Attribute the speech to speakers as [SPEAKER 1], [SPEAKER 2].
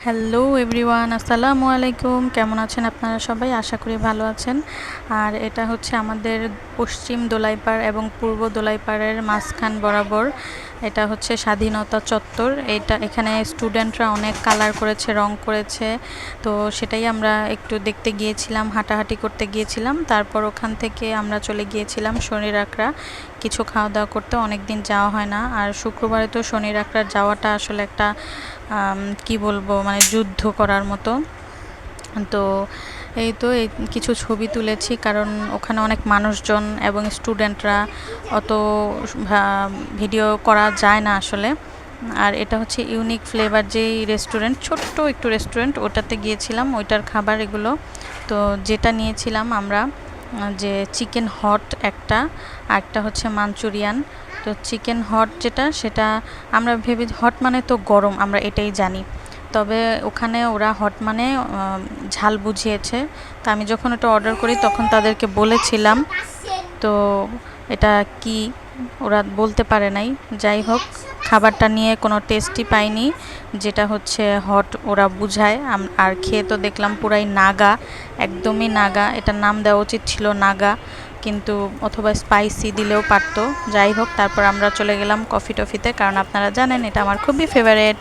[SPEAKER 1] Hello everyone আসসালামু আলাইকুম কেমন আছেন আপনারা সবাই? আশা করি ভালো আছেন। আর এটা হচ্ছে আমাদের পশ্চিম দোলাইপাড় এবং পূর্ব দোলাইপাড়ের মাঝখান বরাবর। এটা হচ্ছে স্বাধীনতা চত্বর। এটা এখানে স্টুডেন্টরা অনেক কালার করেছে, রং করেছে। তো সেটাই আমরা একটু দেখতে গিয়েছিলাম, হাঁটাহাঁটি করতে গিয়েছিলাম। তারপর ওখান থেকে আমরা চলে গিয়েছিলাম শনির আকড়া কিছু খাওয়া দাওয়া করতে অনেক দিন যাওয়া হয় না। আর শুক্রবারে তো শনির আকড়ার যাওয়াটা আসলে একটা কি বলব মানে যুদ্ধ করার মতো। তো এই তো এই কিছু ছবি তুলেছি, কারণ ওখানে অনেক মানুষজন এবং স্টুডেন্টরা, অত ভিডিও করা যায় না আসলে। আর এটা হচ্ছে ইউনিক ফ্লেভার যেই রেস্টুরেন্ট, ছোট্ট একটু রেস্টুরেন্ট, ওটাতে গিয়েছিলাম, ওইটার খাবার এগুলো। তো যেটা নিয়েছিলাম আমরা, যে চিকেন হট একটা একটা হচ্ছে মাঞ্চুরিয়ান। তো চিকেন হট যেটা, সেটা আমরা ভেবে হট মানে তো গরম, আমরা এটাই জানি। তবে ওখানে ওরা হট মানে ঝাল বুঝিয়েছে। তো আমি যখন ওটা অর্ডার করি, তখন তাদেরকে বলেছিলাম। তো এটা কি ওরা বলতে পারে নাই। যাই হোক, খাবারটা নিয়ে কোনো টেস্টই পাইনি, যেটা হচ্ছে হট ওরা বুঝায়। আর খেয়ে তো দেখলাম পুরাই নাগা, একদমই নাগা। এটার নাম দেওয়া উচিত ছিল নাগা, কিন্তু অথবা স্পাইসি দিলেও পারতো। যাই হোক, তারপর আমরা চলে গেলাম কফি টফিতে কারণ আপনারা জানেন, এটা আমার খুবই ফেভারেট